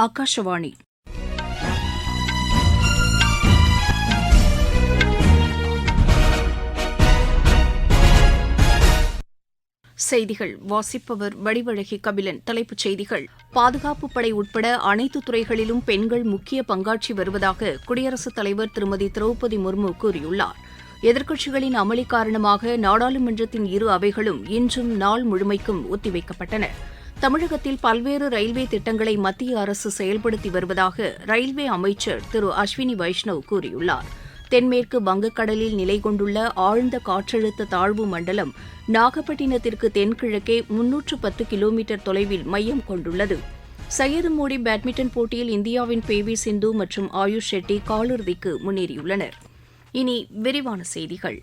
ஆகாஷவாணி செய்திகள். வாசிப்பவர் வடிவழகி கபிலன். தலைப்புச் செய்திகள். பாதுகாப்புப் படை உட்பட அனைத்து துறைகளிலும் பெண்கள் முக்கிய பங்காற்றி வருவதாக குடியரசுத் தலைவர் திருமதி திரௌபதி முர்மு கூறியுள்ளார். எதிர்க்கட்சிகளின் அமளி காரணமாக நாடாளுமன்றத்தின் இரு அவைகளும் இன்றும் நாள் முழுமைக்கும் ஒத்திவைக்கப்பட்டன. தமிழகத்தில் பல்வேறு ரயில்வே திட்டங்களை மத்திய அரசு செயல்படுத்தி வருவதாக ரயில்வே அமைச்சர் திரு அஸ்வினி வைஷ்ணவ் கூறியுள்ளார். தென்மேற்கு வங்கக்கடலில் நிலை கொண்டுள்ள ஆழ்ந்த காற்றழுத்த தாழ்வு மண்டலம் நாகப்பட்டினத்திற்கு தென்கிழக்கே முன்னூற்று பத்து கிலோமீட்டர் தொலைவில் மையம் கொண்டுள்ளது. சையது மோடி பேட்மிண்டன் போட்டியில் இந்தியாவின் பி வி சிந்து மற்றும் ஆயுஷ் ஷெட்டி காலிறுதிக்கு முன்னேறியுள்ளனர். இனி விரிவான செய்திகள்.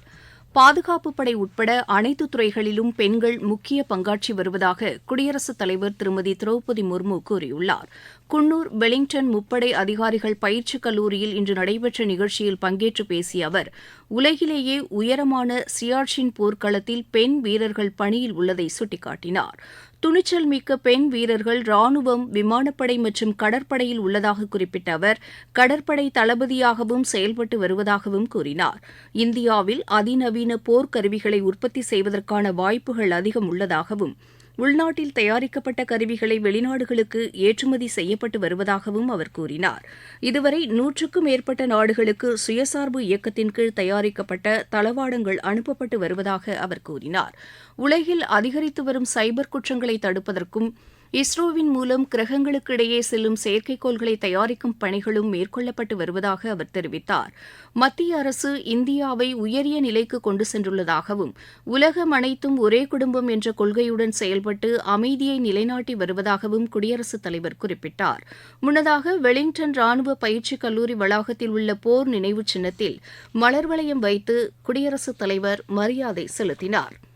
பாதுகாப்புப் படை உட்பட அனைத்து துறைகளிலும் பெண்கள் முக்கிய பங்காற்றி வருவதாக குடியரசுத் தலைவர் திருமதி திரௌபதி முர்மு கூறியுள்ளார். குன்னூர் வெலிங்டன் முப்படை அதிகாரிகள் பயிற்சிக் கல்லூரியில் இன்று நடைபெற்ற நிகழ்ச்சியில் பங்கேற்று பேசிய அவர் உலகிலேயே உயரமான சியார்ச்சின் போர்க்களத்தில் பெண் வீரர்கள் பணியில் உள்ளதை சுட்டிக்காட்டினார். துணிச்சல் மிக்க பெண் வீரர்கள் ராணுவம் விமானப்படை மற்றும் கடற்படையில் உள்ளதாக குறிப்பிட்ட அவர் கடற்படை தளபதியாகவும் செயல்பட்டு வருவதாகவும் கூறினார். இந்தியாவில் அதிநவீன போர்க்கருவிகளை உற்பத்தி செய்வதற்கான வாய்ப்புகள் அதிகம் உள்ளதாகவும் உள்நாட்டில் தயாரிக்கப்பட்ட கருவிகளை வெளிநாடுகளுக்கு ஏற்றுமதி செய்யப்பட்டு வருவதாகவும் அவர் கூறினார். இதுவரை நூற்றுக்கும் மேற்பட்ட நாடுகளுக்கு சுயசார்பு இயக்கத்தின் கீழ் தயாரிக்கப்பட்ட தளவாடங்கள் அனுப்பப்பட்டு வருவதாக அவர் கூறினார். உலகில் அதிகரித்து வரும் சைபர் குற்றங்களை தடுப்பதற்கும் இஸ்ரோவின் மூலம் கிரகங்களுக்கு இடையே செல்லும் செயற்கைக்கோள்களை தயாரிக்கும் பணிகளும் மேற்கொள்ளப்பட்டு வருவதாக அவர் தெரிவித்தார். மத்திய அரசு இந்தியாவை உயரிய நிலைக்கு கொண்டு சென்றுள்ளதாகவும் உலகம் அனைத்தும் ஒரே குடும்பம் என்ற கொள்கையுடன் செயல்பட்டு அமைதியை நிலைநாட்டி வருவதாகவும் குடியரசுத் தலைவர் குறிப்பிட்டார். முன்னதாக வெலிங்டன் ராணுவ பயிற்சி கல்லூரி வளாகத்தில் உள்ள போர் நினைவு சின்னத்தில் மலர் வளையம் வைத்து குடியரசுத் தலைவர் மரியாதை செலுத்தினார்.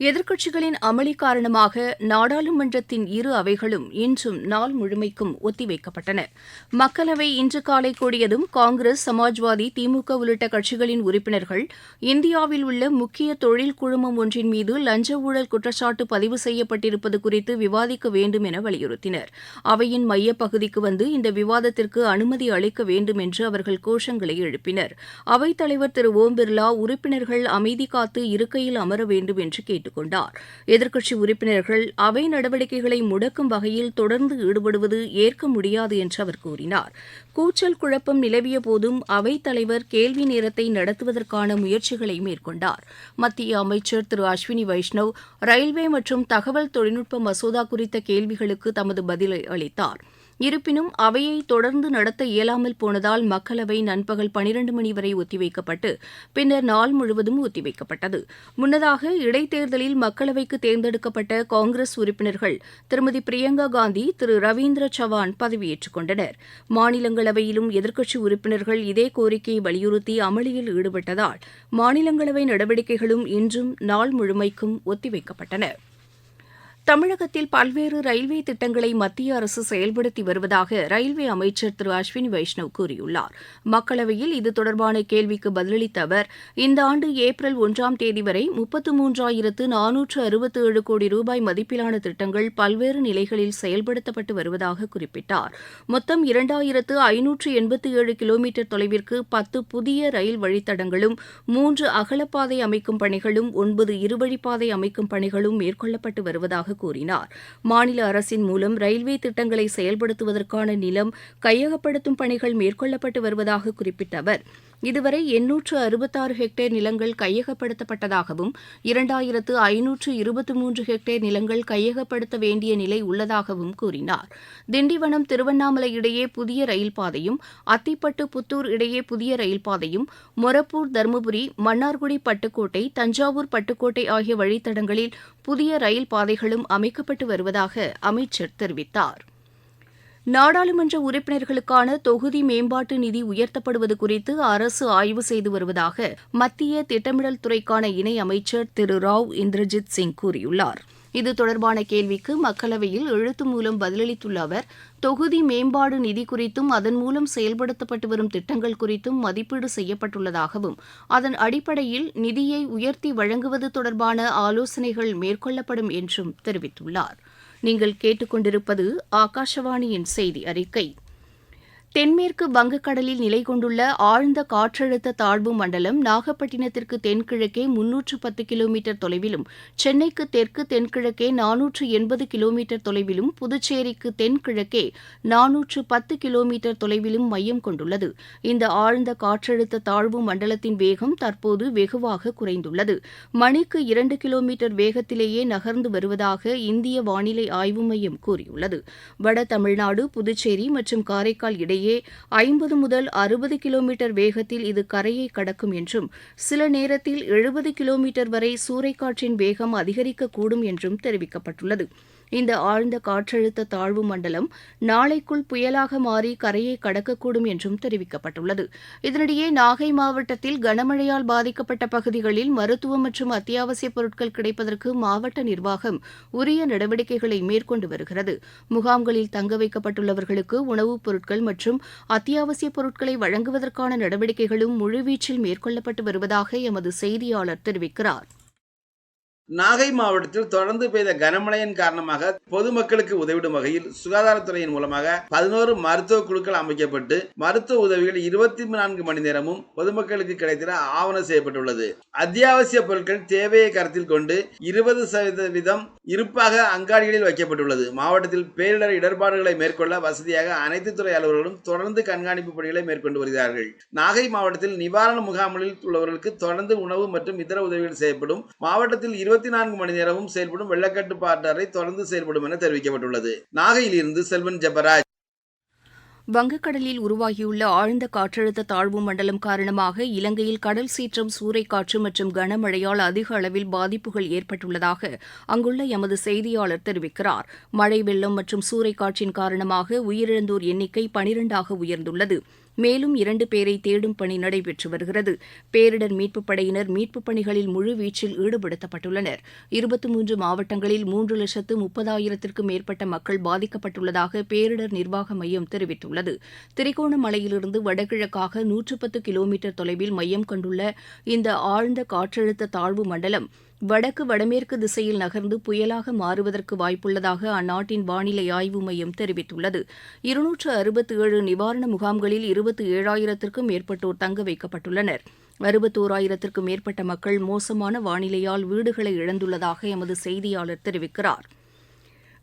எதிர்க்கட்சிகளின் அமளி காரணமாக நாடாளுமன்றத்தின் இரு அவைகளும் இன்றும் நாள் முழுமைக்கும் ஒத்திவைக்கப்பட்டன. மக்களவை இன்று காலை கூடியதும் காங்கிரஸ் சமாஜ்வாதி திமுக உள்ளிட்ட கட்சிகளின் உறுப்பினர்கள் இந்தியாவில் உள்ள முக்கிய தொழில் குழுமம் ஒன்றின் மீது லஞ்ச ஊழல் குற்றச்சாட்டு பதிவு செய்யப்பட்டிருப்பது குறித்து விவாதிக்க வேண்டும் என வலியுறுத்தினர். அவையின் மையப்பகுதிக்கு வந்து இந்த விவாதத்திற்கு அனுமதி அளிக்க வேண்டும் என்று அவர்கள் கோஷங்களை எழுப்பினர். அவைத்தலைவர் திரு ஓம் பிர்லா உறுப்பினர்கள் அமைதி காத்து இருக்கையில் அமர வேண்டும் என்று கேட்டுக் கொண்டார் எதிர்க்கட்சி உறுப்பினர்கள் அவை நடவடிக்கைகளை முடக்கும் வகையில் தொடர்ந்து ஈடுபடுவது ஏற்க முடியாது என்று அவர் கூறினார். கூச்சல் குழப்பம் நிலவிய போதும் அவைத்தலைவர் கேள்வி நேரத்தை நடத்துவதற்கான முயற்சிகளை மேற்கொண்டார். மத்திய அமைச்சர் திரு அஸ்வினி வைஷ்ணவ் ரயில்வே மற்றும் தகவல் தொழில்நுட்ப மசோதா குறித்த கேள்விகளுக்கு தமது பதிலை அளித்தாா் இருப்பினும் அவையை தொடர்ந்து நடத்த இயலாமல் போனதால் மக்களவை நண்பகல் பனிரண்டு மணி வரை ஒத்திவைக்கப்பட்டு பின்னர் நாள் முழுவதும் ஒத்திவைக்கப்பட்டது. முன்னதாக இடைத்தேர்தலில் மக்களவைக்கு தேர்ந்தெடுக்கப்பட்ட காங்கிரஸ் உறுப்பினர்கள் திருமதி பிரியங்கா காந்தி திரு ரவீந்திர சவான் பதவியேற்றுக் கொண்டனர். மாநிலங்களவையிலும் எதிர்க்கட்சி உறுப்பினர்கள் இதே கோரிக்கையை வலியுறுத்தி அமளியில் ஈடுபட்டதால் மாநிலங்களவை நடவடிக்கைகளும் இன்றும் நாள் முழுமைக்கும் ஒத்திவைக்கப்பட்டன. தமிழகத்தில் பல்வேறு ரயில்வே திட்டங்களை மத்திய அரசு செயல்படுத்தி வருவதாக ரயில்வே அமைச்சர் திரு அஸ்வினி வைஷ்ணவ் கூறியுள்ளார். மக்களவையில் இது தொடர்பான கேள்விக்கு பதிலளித்த அவர் இந்த ஆண்டு ஏப்ரல் ஒன்றாம் தேதி வரை முப்பத்து மூன்றாயிரத்து நானூற்று அறுபத்து ஏழு கோடி ரூபாய் மதிப்பிலான திட்டங்கள் பல்வேறு நிலைகளில் செயல்படுத்தப்பட்டு வருவதாக குறிப்பிட்டார். மொத்தம் இரண்டாயிரத்து ஐநூற்று எண்பத்தி ஏழு கிலோமீட்டர் தொலைவிற்கு பத்து புதிய ரயில் வழித்தடங்களும் மூன்று அகலப்பாதை அமைக்கும் பணிகளும் ஒன்பது இருவழிப்பாதை அமைக்கும் பணிகளும் மேற்கொள்ளப்பட்டு வருவதாக கூறினார். மாநில அரசின் மூலம் ரயில்வே திட்டங்களை செயல்படுத்துவதற்கான நிலம் கையகப்படுத்தும் பணிகள் மேற்கொள்ளப்பட்டு வருவதாக குறிப்பிட்ட அவர் இதுவரை எண்ணூற்று அறுபத்தாறு ஹெக்டேர் நிலங்கள் கையகப்படுத்தப்பட்டதாகவும் இரண்டாயிரத்து ஐநூற்று இருபத்தி மூன்று ஹெக்டேர் நிலங்கள் கையகப்படுத்த வேண்டிய நிலை உள்ளதாகவும் கூறினார். திண்டிவனம் திருவண்ணாமலை இடையே புதிய ரயில் பாதையும் அத்திப்பட்டு புத்தூர் இடையே புதிய ரயில் பாதையும் மொரப்பூர் தருமபுரி மன்னார்குடி பட்டுக்கோட்டை தஞ்சாவூர் பட்டுக்கோட்டை ஆகிய வழித்தடங்களில் புதிய ரயில் பாதைகளும் அமைக்கப்பட்டு வருவதாக அமைச்சர் தெரிவித்தார். நாடாளுமன்ற உறுப்பினர்களுக்கான தொகுதி மேம்பாட்டு நிதி உயர்த்தப்படுவது குறித்து அரசு ஆய்வு செய்து வருவதாக மத்திய திட்டமிடல் துறைக்கான இணை அமைச்சர் திரு ராவ் இந்திரஜித் சிங் கூறியுள்ளார். இது தொடர்பான கேள்விக்கு மக்களவையில் எழுத்து மூலம் பதிலளித்துள்ள அவர் தொகுதி மேம்பாடு நிதி குறித்தும் அதன் மூலம் செயல்படுத்தப்பட்டு வரும் திட்டங்கள் குறித்தும் மதிப்பீடு செய்யப்பட்டுள்ளதாகவும் அதன் அடிப்படையில் நிதியை உயர்த்தி வழங்குவது தொடர்பான ஆலோசனைகள் மேற்கொள்ளப்படும் என்றும் தெரிவித்துள்ளார். நீங்கள் கேட்டுக்கொண்டிருப்பது ஆகாஷவாணியின் செய்தி அறிக்கை. தென்மேற்கு வங்கக்கடலில் நிலை கொண்டுள்ள ஆழ்ந்த காற்றழுத்த தாழ்வு மண்டலம் நாகப்பட்டினத்திற்கு தென்கிழக்கே முன்னூற்று பத்து கிலோமீட்டர் தொலைவிலும் சென்னைக்கு தெற்கு தென்கிழக்கே நானூற்று எண்பது கிலோமீட்டர் தொலைவிலும் புதுச்சேரிக்கு தென்கிழக்கே நானூற்று பத்து கிலோமீட்டர் தொலைவிலும் மையம் கொண்டுள்ளது. இந்த ஆழ்ந்த காற்றழுத்த தாழ்வு மண்டலத்தின் வேகம் தற்போது வெகுவாக குறைந்துள்ளது. மணிக்கு இரண்டு கிலோமீட்டர் வேகத்திலேயே நகர்ந்து வருவதாக இந்திய வானிலை ஆய்வு மையம் கூறியுள்ளது. வட தமிழ்நாடு புதுச்சேரி மற்றும் காரைக்கால் இடையே இடையே ஐம்பது முதல் அறுபது கிலோமீட்டர் வேகத்தில் இது கரையை கடக்கும் என்றும் சில நேரத்தில் எழுபது கிலோமீட்டர் வரை சூறைக்காற்றின் வேகம் அதிகரிக்கக்கூடும் என்றும் தெரிவிக்கப்பட்டுள்ளது. இந்த ஆழ்ந்த காற்றழுத்த தாழ்வு மண்டலம் நாளைக்குள் புயலாக மாறி கரையை கடக்கக்கூடும் என்றும் தெரிவிக்கப்பட்டுள்ளது. இதனிடையே நாகை மாவட்டத்தில் கனமழையால் பாதிக்கப்பட்ட பகுதிகளில் மருத்துவம் மற்றும் அத்தியாவசியப் பொருட்கள் கிடைப்பதற்கு மாவட்ட நிர்வாகம் உரிய நடவடிக்கைகளை மேற்கொண்டு வருகிறது. முகாம்களில் தங்க வைக்கப்பட்டுள்ளவர்களுக்கு உணவுப் பொருட்கள் மற்றும் அத்தியாவசியப் பொருட்களை வழங்குவதற்கான நடவடிக்கைகளும் முழுவீச்சில் மேற்கொள்ளப்பட்டு வருவதாக எமது செய்தியாளர் தெரிவிக்கிறார். நாகை மாவட்டத்தில் தொடர்ந்து பெய்த கனமழையின் காரணமாக பொதுமக்களுக்கு உதவிடும் வகையில் சுகாதாரத்துறையின் மூலமாக பதினோரு மருத்துவ குழுக்கள் அமைக்கப்பட்டு மருத்துவ உதவிகள் இருபத்தி நான்கு மணி நேரமும் பொதுமக்களுக்கு கிடைத்திட ஆவணம் செய்யப்பட்டுள்ளது. அத்தியாவசிய பொருட்கள் தேவையை கருத்தில் கொண்டு இருபது சதவீதம் இருப்பாக அங்காடிகளில் வைக்கப்பட்டுள்ளது. மாவட்டத்தில் பேரிடர் இடர்பாடுகளை மேற்கொள்ள வசதியாக அனைத்து துறை அலுவலர்களும் தொடர்ந்து கண்காணிப்பு பணிகளை மேற்கொண்டு வருகிறார்கள். நாகை மாவட்டத்தில் நிவாரண முகாம்களில் உள்ளவர்களுக்கு தொடர்ந்து உணவு மற்றும் இதர உதவிகள் செய்யப்படும். மாவட்டத்தில் இருபத்தி இருபத்தி நான்கு மணி நேரமும் செயல்படும் வெள்ளக்கட்டுப்பாட்டு அறை தொடர்ந்து செயல்படும் என தெரிவிக்கப்பட்டுள்ளது. நாகையில் இருந்து செல்வன் ஜெபராஜ். வங்கக்கடலில் உருவாகியுள்ள ஆழ்ந்த காற்றழுத்த தாழ்வு மண்டலம் காரணமாக இலங்கையில் கடல் சீற்றம் சூறைக்காற்று மற்றும் கனமழையால் அதிக அளவில் பாதிப்புகள் ஏற்பட்டுள்ளதாக அங்குள்ள எமது செய்தியாளர் தெரிவிக்கிறார். மழை வெள்ளம் மற்றும் சூறைக்காற்றின் காரணமாக உயிரிழந்தோர் எண்ணிக்கை பனிரெண்டாக உயர்ந்துள்ளது. மேலும் இரண்டு பேரை தேடும் பணி நடைபெற்று வருகிறது. பேரிடர் மீட்புப் படையினர் மீட்புப் பணிகளில் முழுவீச்சில் ஈடுபடுத்தப்பட்டுள்ளனர். இருபத்தி மூன்று மாவட்டங்களில் மூன்று லட்சத்து முப்பதாயிரத்திற்கும் மேற்பட்ட மக்கள் பாதிக்கப்பட்டுள்ளதாக பேரிடர் நிர்வாக மையம் தெரிவித்துள்ளது. திரிகோணமலையிலிருந்து வடகிழக்காக நூற்று பத்து கிலோமீட்டர் தொலைவில் மையம் கொண்டுள்ள இந்த ஆழ்ந்த காற்றழுத்த தாழ்வு மண்டலம் வடக்கு வடமேற்கு திசையில் நகர்ந்து புயலாக மாறுவதற்கு வாய்ப்புள்ளதாக அந்நாட்டின் வானிலை ஆய்வு மையம் தெரிவித்துள்ளது. இருநூற்று அறுபத்தி ஏழு நிவாரண முகாம்களில் இருபத்தி ஏழாயிரத்திற்கும் மேற்பட்டோர் தங்க வைக்கப்பட்டுள்ளனர். அறுபத்தோராயிரத்திற்கும் மேற்பட்ட மக்கள் மோசமான வானிலையால் வீடுகளை இழந்துள்ளதாக எமது செய்தியாளர் தெரிவிக்கிறார்.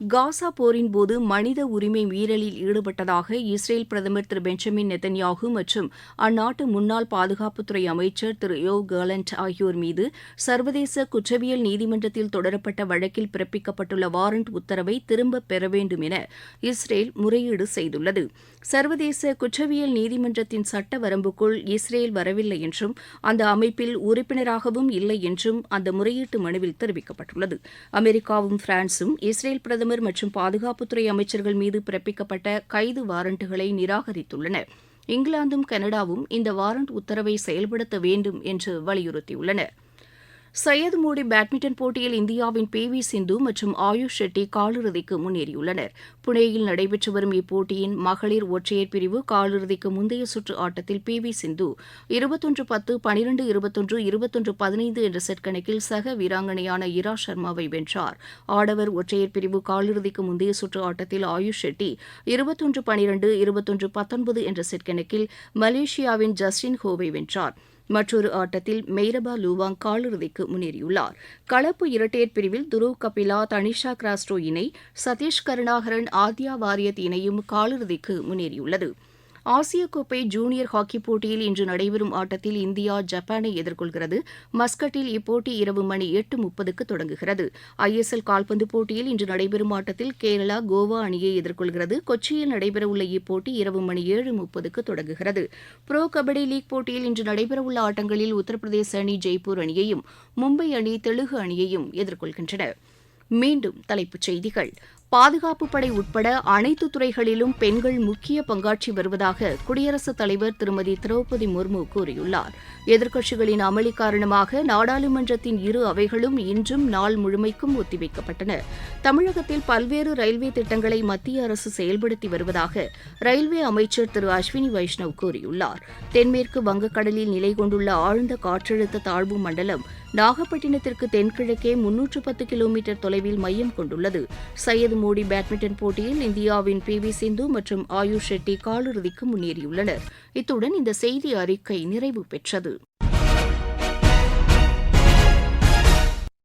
காசா போரின் போது மனித உரிமை மீறலில் ஈடுபட்டதாக இஸ்ரேல் பிரதமர் திரு பெஞ்சமின் நெத்தன்யாகு மற்றும் அந்நாட்டு முன்னாள் பாதுகாப்புத்துறை அமைச்சர் திரு யோ கேலண்ட் ஆகியோர் மீது சர்வதேச குற்றவியல் நீதிமன்றத்தில் தொடரப்பட்ட வழக்கில் பிறப்பிக்கப்பட்டுள்ள வாரண்ட் உத்தரவை திரும்பப் பெற வேண்டும் என இஸ்ரேல் முறையீடு செய்துள்ளது. சர்வதேச குற்றவியல் நீதிமன்றத்தின் சட்ட வரம்புக்குள் இஸ்ரேல் வரவில்லை என்றும் அந்த அமைப்பில் உறுப்பினராகவும் இல்லை என்றும் அந்த முறையீட்டு மனுவில் தெரிவிக்கப்பட்டுள்ளது. அமெரிக்காவும் பிரான்சும் இஸ்ரேல் பிரதமர் மற்றும் பாதுகாப்புத்துறை அமைச்சர்கள் மீது பிறப்பிக்கப்பட்ட கைது வாரண்டுகளை நிராகரித்துள்ளன இங்கிலாந்தும் கனடாவும் இந்த வாரண்ட் உத்தரவை செயல்படுத்த வேண்டும் என்று வலியுறுத்தியுள்ளனா். சையது மோடி பேட்மிண்டன் போட்டியில் இந்தியாவின் பி வி சிந்து மற்றும் ஆயுஷ் ஷெட்டி காலிறுதிக்கு முன்னேறியுள்ளனர். புனேயில் நடைபெற்று வரும் இப்போட்டியின் மகளிர் ஒற்றையர் பிரிவு காலிறுதிக்கு முந்தைய சுற்று ஆட்டத்தில் பி வி சிந்து இருபத்தொன்று பத்து பனிரெண்டு இருபத்தொன்று இருபத்தொன்று பதினைந்து என்ற செட் கணக்கில் சக வீராங்கனையான இரா சர்மாவை வென்றார். ஆடவர் ஒற்றையர் பிரிவு காலிறுதிக்கு முந்தைய சுற்று ஆட்டத்தில் ஆயுஷ் ஷெட்டி இருபத்தொன்று பனிரெண்டு இருபத்தொன்று பத்தொன்பது என்ற செட் கணக்கில் மலேசியாவின் ஜஸ்டின் ஹோவை வென்றார். மற்றொரு ஆட்டத்தில் மெய்ரபா லூவாங் காலிறுதிக்கு முன்னேறியுள்ளார். கலப்பு இரட்டையர் பிரிவில் துருவ் கபிலா தனிஷா கிராஸ்டோ இணை சதீஷ் கருணாகரன் ஆத்யா வாரியத் இணையும் காலிறுதிக்கு முன்னேறியுள்ளது. ஆசிய கோப்பை ஜூனியர் ஹாக்கி போட்டியில் இன்று நடைபெறும் ஆட்டத்தில் இந்தியா ஜப்பானை எதிர்கொள்கிறது. மஸ்கட்டில் இப்போட்டி இரவு மணி எட்டு முப்பதுக்கு தொடங்குகிறது. ஐஎஸ்எல் கால்பந்து போட்டியில் இன்று நடைபெறும் ஆட்டத்தில் கேரளா கோவா அணியை எதிர்கொள்கிறது. கொச்சியில் நடைபெறவுள்ள இப்போட்டி இரவு மணி ஏழு முப்பதுக்கு தொடங்குகிறது. புரோ கபடி லீக் போட்டியில் இன்று நடைபெறவுள்ள ஆட்டங்களில் உத்தரப்பிரதேச அணி ஜெய்ப்பூர் அணியையும் மும்பை அணி தெலுங்கு அணியையும் எதிர்கொள்கின்றன. மீண்டும் தலைப்புச் செய்திகள். பாதுகாப்பு படை உட்பட அனைத்து துறைகளிலும் பெண்கள் முக்கிய பங்காற்றி வருவதாக குடியரசுத் தலைவர் திருமதி திரௌபதி முர்மு கூறியுள்ளார். எதிர்க்கட்சிகளின் அமளி காரணமாக நாடாளுமன்றத்தின் இரு அவைகளும் இன்றும் நாள் முழுமைக்கும் ஒத்திவைக்கப்பட்டன. தமிழகத்தில் பல்வேறு ரயில்வே திட்டங்களை மத்திய அரசு செயல்படுத்தி வருவதாக ரயில்வே அமைச்சர் திரு அஸ்வினி வைஷ்ணவ் கூறியுள்ளார். தென்மேற்கு வங்கக்கடலில் நிலை கொண்டுள்ள ஆழ்ந்த காற்றழுத்த தாழ்வு மண்டலம் நாகப்பட்டினத்திற்கு தென்கிழக்கே முன்னூற்று பத்து கிலோமீட்டர் தொலைவில் மையம் கொண்டுள்ளது. சையது மோடி பேட்மிண்டன் போட்டியில் இந்தியாவின் பி வி சிந்து மற்றும் ஆயுஷ் ஷெட்டி காலிறுதிக்கு முன்னேறியுள்ளனர். இத்துடன் இந்த செய்தி அறிக்கை நிறைவு பெற்றது.